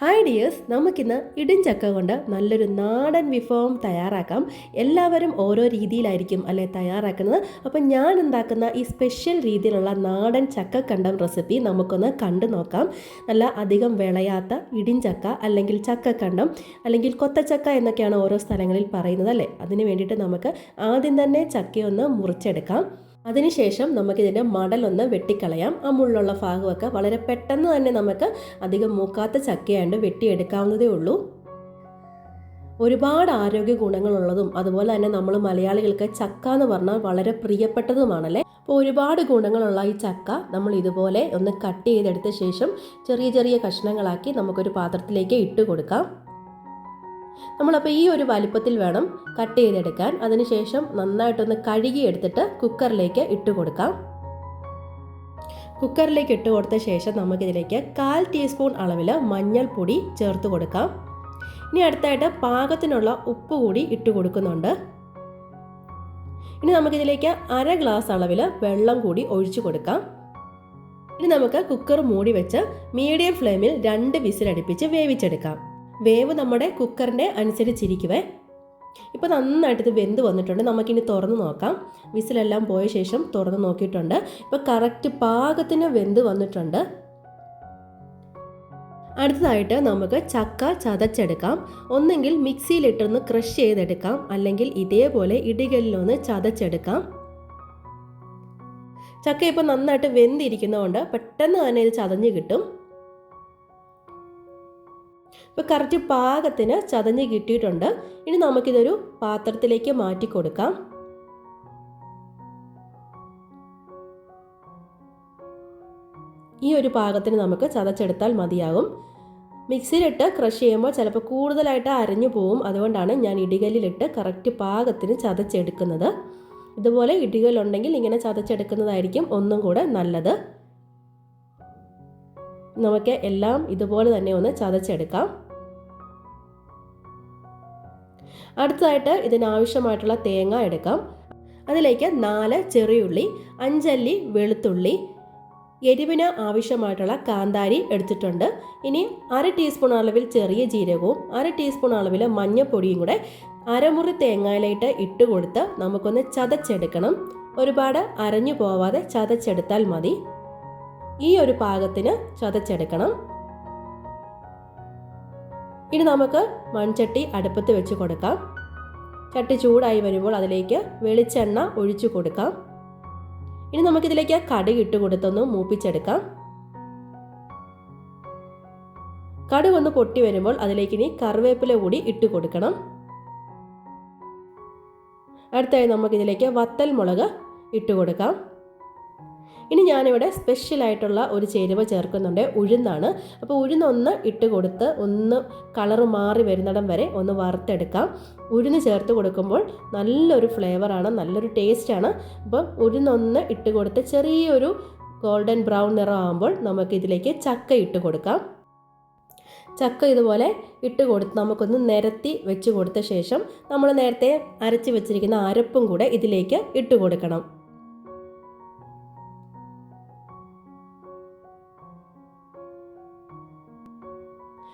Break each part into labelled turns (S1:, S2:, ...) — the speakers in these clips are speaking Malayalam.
S1: ഹായ് ഡിയേഴ്സ് നമുക്കിന്ന് ഇടിഞ്ചക്ക കൊണ്ട് നല്ലൊരു നാടൻ വിഭവം തയ്യാറാക്കാം. എല്ലാവരും ഓരോ രീതിയിലായിരിക്കും അല്ലെ തയ്യാറാക്കുന്നത്? അപ്പം ഞാൻ ഉണ്ടാക്കുന്ന ഈ സ്പെഷ്യൽ രീതിയിലുള്ള നാടൻ ചക്കക്കണ്ടം റെസിപ്പി നമുക്കൊന്ന് കണ്ടു നോക്കാം. നല്ല അധികം വിളയാത്ത ഇടിഞ്ചക്ക അല്ലെങ്കിൽ ചക്കക്കണ്ടം അല്ലെങ്കിൽ കൊത്തച്ചക്ക എന്നൊക്കെയാണ് ഓരോ സ്ഥലങ്ങളിൽ പറയുന്നത് അല്ലേ? അതിന് വേണ്ടിയിട്ട് നമുക്ക് ആദ്യം തന്നെ ചക്കയൊന്ന് മുറിച്ചെടുക്കാം. അതിനുശേഷം നമുക്കിതിന്റെ മടലൊന്ന് വെട്ടിക്കളയാം. ആ മുള്ളുള്ള ഭാഗമൊക്കെ വളരെ പെട്ടെന്ന് തന്നെ നമുക്ക് അധികം മൂക്കാത്ത ചക്കയാണ്ട് വെട്ടിയെടുക്കാവുന്നതേ ഉള്ളൂ. ഒരുപാട് ആരോഗ്യ ഗുണങ്ങളുള്ളതും അതുപോലെ തന്നെ നമ്മൾ മലയാളികൾക്ക് ചക്ക എന്ന് പറഞ്ഞാൽ വളരെ പ്രിയപ്പെട്ടതുമാണല്ലേ? അപ്പോൾ ഒരുപാട് ഗുണങ്ങളുള്ള ഈ ചക്ക നമ്മൾ ഇതുപോലെ ഒന്ന് കട്ട് ചെയ്തെടുത്ത ശേഷം ചെറിയ ചെറിയ കഷ്ണങ്ങളാക്കി നമുക്കൊരു പാത്രത്തിലേക്ക് ഇട്ട് കൊടുക്കാം. നമ്മളപ്പോൾ ഈ ഒരു വലിപ്പത്തിൽ വേണം കട്ട് ചെയ്തെടുക്കാൻ. അതിനുശേഷം നന്നായിട്ടൊന്ന് കഴുകി എടുത്തിട്ട് കുക്കറിലേക്ക് ഇട്ട് കൊടുക്കാം. കുക്കറിലേക്ക് ഇട്ട് കൊടുത്ത ശേഷം നമുക്കിതിലേക്ക് കാൽ ടീസ്പൂൺ അളവിൽ മഞ്ഞൾപ്പൊടി ചേർത്ത് കൊടുക്കാം. ഇനി അടുത്തായിട്ട് പാകത്തിനുള്ള ഉപ്പ് കൂടി ഇട്ട് കൊടുക്കുന്നുണ്ട്. ഇനി നമുക്കിതിലേക്ക് അര ഗ്ലാസ് അളവിൽ വെള്ളം കൂടി ഒഴിച്ചു കൊടുക്കാം. ഇനി നമുക്ക് കുക്കർ മൂടി വെച്ച് മീഡിയം ഫ്ലെയിമിൽ രണ്ട് വിസിലടുപ്പിച്ച് വേവിച്ചെടുക്കാം. വേവ് നമ്മുടെ കുക്കറിന്റെ അനുസരിച്ചിരിക്കുവേ. ഇപ്പോൾ നന്നായിട്ട് ഇത് വെന്ത് വന്നിട്ടുണ്ട്. നമുക്കിനി തുറന്ന് നോക്കാം. വിസിലെല്ലാം പോയ ശേഷം തുറന്ന് നോക്കിയിട്ടുണ്ട്. ഇപ്പോൾ കറക്റ്റ് പാകത്തിന് വെന്ത് വന്നിട്ടുണ്ട്. അടുത്തതായിട്ട് നമുക്ക് ചക്ക ചതച്ചെടുക്കാം. ഒന്നെങ്കിൽ മിക്സിയിലിട്ടൊന്ന് ക്രഷ് ചെയ്തെടുക്കാം. അല്ലെങ്കിൽ ഇതേപോലെ ഇടികല്ലിലൊന്ന് ചതച്ചെടുക്കാം. ചക്ക ഇപ്പോൾ നന്നായിട്ട് വെന്തിരിക്കുന്നതുകൊണ്ട് പെട്ടെന്ന് തന്നെ ഇത് ചതഞ്ഞ് കിട്ടും. ഇപ്പോൾ കറക്റ്റ് പാകത്തിന് ചതഞ്ഞ് കിട്ടിയിട്ടുണ്ട്. ഇനി നമുക്കിതൊരു പാത്രത്തിലേക്ക് മാറ്റി കൊടുക്കാം. ഈ ഒരു പാകത്തിന് നമുക്ക് ചതച്ചെടുത്താൽ മതിയാകും. മിക്സിയിലിട്ട് ക്രഷ് ചെയ്യുമ്പോൾ ചിലപ്പോൾ കൂടുതലായിട്ട് അരഞ്ഞു പോവും. അതുകൊണ്ടാണ് ഞാൻ ഇടികല്ലിലിട്ട് കറക്റ്റ് പാകത്തിന് ചതച്ചെടുക്കുന്നത്. ഇതുപോലെ ഇടികല്ലുണ്ടെങ്കിൽ ഇങ്ങനെ ചതച്ചെടുക്കുന്നതായിരിക്കും ഒന്നും കൂടെ നല്ലത്. നമുക്ക് എല്ലാം ഇതുപോലെ തന്നെ ഒന്ന് ചതച്ചെടുക്കാം. അടുത്തതായിട്ട് ഇതിനാവശ്യമായിട്ടുള്ള തേങ്ങ എടുക്കാം. അതിലേക്ക് നാല് ചെറിയുള്ളി അഞ്ചല്ലി വെളുത്തുള്ളി എരിവിന് ആവശ്യമായിട്ടുള്ള കാന്താരി എടുത്തിട്ടുണ്ട്. ഇനി അര ടീസ്പൂൺ അളവിൽ ചെറിയ ജീരകവും അര ടീസ്പൂൺ അളവിൽ മഞ്ഞപ്പൊടിയും കൂടെ അരമുറി തേങ്ങയിലായിട്ട് ഇട്ട് കൊടുത്ത് നമുക്കൊന്ന് ചതച്ചെടുക്കണം. ഒരുപാട് അരഞ്ഞു പോവാതെ ചതച്ചെടുത്താൽ മതി. ഈ ഒരു പാകത്തിന് ചതച്ചെടുക്കണം. ഇനി നമുക്ക് മൺചട്ടി അടുപ്പത്ത് വെച്ച് കൊടുക്കാം. ചട്ടി ചൂടായി വരുമ്പോൾ അതിലേക്ക് വെളിച്ചെണ്ണ ഒഴിച്ചു കൊടുക്കാം. ഇനി നമുക്കിതിലേക്ക് കടുക് ഇട്ട് കൊടുത്തൊന്ന് മൂപ്പിച്ചെടുക്കാം. കടുക് ഒന്ന് പൊട്ടി വരുമ്പോൾ അതിലേക്ക് ഇനി കറിവേപ്പില കൂടി ഇട്ട് കൊടുക്കണം. അടുത്തായി നമുക്കിതിലേക്ക് വത്തൽ മുളക് ഇട്ട് കൊടുക്കാം. ഇനി ഞാനിവിടെ സ്പെഷ്യലായിട്ടുള്ള ഒരു ചേരുവ ചേർക്കുന്നുണ്ട്. ഉഴുന്നാണ്. അപ്പോൾ ഉഴുന്നൊന്ന് ഇട്ട് കൊടുത്ത് ഒന്ന് കളറ് മാറി വരുന്നിടം വരെ ഒന്ന് വറുത്തെടുക്കാം. ഉഴുന്ന് ചേർത്ത് കൊടുക്കുമ്പോൾ നല്ലൊരു ഫ്ലേവറാണ് നല്ലൊരു ടേസ്റ്റാണ് അപ്പം ഉഴുന്നൊന്ന് ഇട്ട് കൊടുത്ത് ചെറിയൊരു ഗോൾഡൻ ബ്രൗൺ നിറം ആകുമ്പോൾ നമുക്കിതിലേക്ക് ചക്ക ഇട്ട് കൊടുക്കാം. ചക്ക ഇതുപോലെ ഇട്ട് കൊടുത്ത് നമുക്കൊന്ന് നിരത്തി വെച്ച് കൊടുത്ത ശേഷം നമ്മൾ നേരത്തെ അരച്ച് വെച്ചിരിക്കുന്ന അരപ്പും കൂടെ ഇതിലേക്ക് ഇട്ട് കൊടുക്കണം.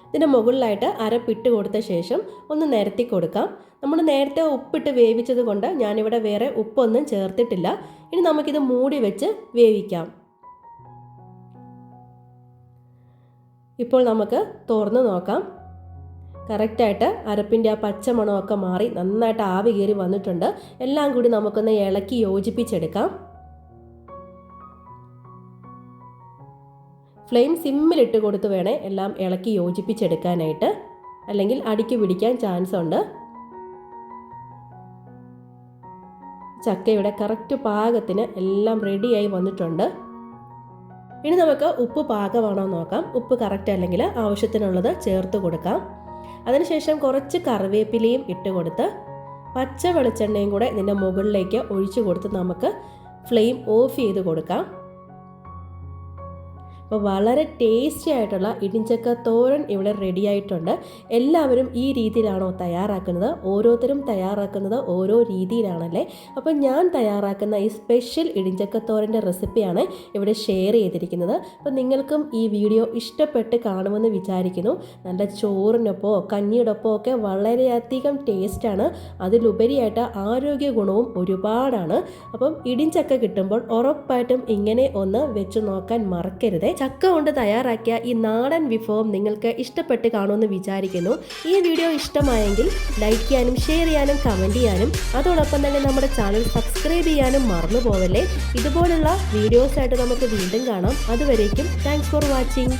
S1: ഇതിന്റെ മുകളിലായിട്ട് അരപ്പിട്ട് കൊടുത്ത ശേഷം ഒന്ന് നിരത്തി കൊടുക്കാം. നമ്മൾ നേരത്തെ ഉപ്പിട്ട് വേവിച്ചത് കൊണ്ട് ഞാനിവിടെ വേറെ ഉപ്പൊന്നും ചേർത്തിട്ടില്ല. ഇനി നമുക്കിത് മൂടി വെച്ച് വേവിക്കാം. ഇപ്പോൾ നമുക്ക് തുറന്ന് നോക്കാം. കറക്റ്റായിട്ട് അരപ്പിന്റെ ആ പച്ചമണമൊക്കെ മാറി നന്നായിട്ട് ആവി കയറി വന്നിട്ടുണ്ട്. എല്ലാം കൂടി നമുക്കൊന്ന് ഇളക്കി യോജിപ്പിച്ചെടുക്കാം. ഫ്ലെയിം സിമ്മിലിട്ട് കൊടുത്ത് വേണേ എല്ലാം ഇളക്കി യോജിപ്പിച്ചെടുക്കാനായിട്ട്. അല്ലെങ്കിൽ അടിക്ക് പിടിക്കാൻ ചാൻസ് ഉണ്ട്. ചക്കയുടെ കറക്റ്റ് പാകത്തിന് എല്ലാം റെഡിയായി വന്നിട്ടുണ്ട്. ഇനി നമുക്ക് ഉപ്പ് പാകമാണോ നോക്കാം. ഉപ്പ് കറക്റ്റ് അല്ലെങ്കിൽ ആവശ്യത്തിനുള്ളത് ചേർത്ത് കൊടുക്കാം. അതിനുശേഷം കുറച്ച് കറിവേപ്പിലയും ഇട്ട് കൊടുത്ത് പച്ച വെളിച്ചെണ്ണയും കൂടെ ഇതിന്റെ മുകളിലേക്ക് ഒഴിച്ചു കൊടുത്ത് നമുക്ക് ഫ്ലെയിം ഓഫ് ചെയ്ത് കൊടുക്കാം. അപ്പോൾ വളരെ ടേസ്റ്റി ആയിട്ടുള്ള ഇടിഞ്ചക്ക തോരൻ ഇവിടെ റെഡി ആയിട്ടുണ്ട്. എല്ലാവരും ഈ രീതിയിലാണോ തയ്യാറാക്കുന്നത്? ഓരോരുത്തരും തയ്യാറാക്കുന്നത് ഓരോ രീതിയിലാണല്ലേ? അപ്പോൾ ഞാൻ തയ്യാറാക്കുന്ന ഈ സ്പെഷ്യൽ ഇടിഞ്ചക്ക തോരന്റെ റെസിപ്പിയാണ് ഇവിടെ ഷെയർ ചെയ്തിരിക്കുന്നത്. അപ്പോൾ നിങ്ങൾക്കും ഈ വീഡിയോ ഇഷ്ടപ്പെട്ട് കാണുമെന്ന് വിചാരിക്കുന്നു. നല്ല ചോറിനൊപ്പമോ കഞ്ഞിയോടൊപ്പമോ ഒക്കെ വളരെയധികം ടേസ്റ്റാണ് അതിലുപരിയായിട്ട് ആരോഗ്യ ഗുണവും ഒരുപാടാണ്. അപ്പം ഇടിഞ്ചക്ക കിട്ടുമ്പോൾ ഉറപ്പായിട്ടും ഇങ്ങനെ ഒന്ന് വെച്ച് നോക്കാൻ മറക്കരുത്. ചക്ക കൊണ്ട് തയ്യാറാക്കിയ ഈ നാടൻ വിഭവം നിങ്ങൾക്ക് ഇഷ്ടപ്പെട്ട് കാണുമെന്ന് വിചാരിക്കുന്നു. ഈ വീഡിയോ ഇഷ്ടമായെങ്കിൽ ലൈക്ക് ചെയ്യാനും ഷെയർ ചെയ്യാനും കമന്റ് ചെയ്യാനും അതോടൊപ്പം തന്നെ നമ്മുടെ ചാനൽ സബ്സ്ക്രൈബ് ചെയ്യാനും മറന്നു പോകല്ലേ ഇതുപോലുള്ള വീഡിയോസായിട്ട് നമുക്ക് വീണ്ടും കാണാം. അതുവരേക്കും താങ്ക്സ് ഫോർ വാച്ചിങ്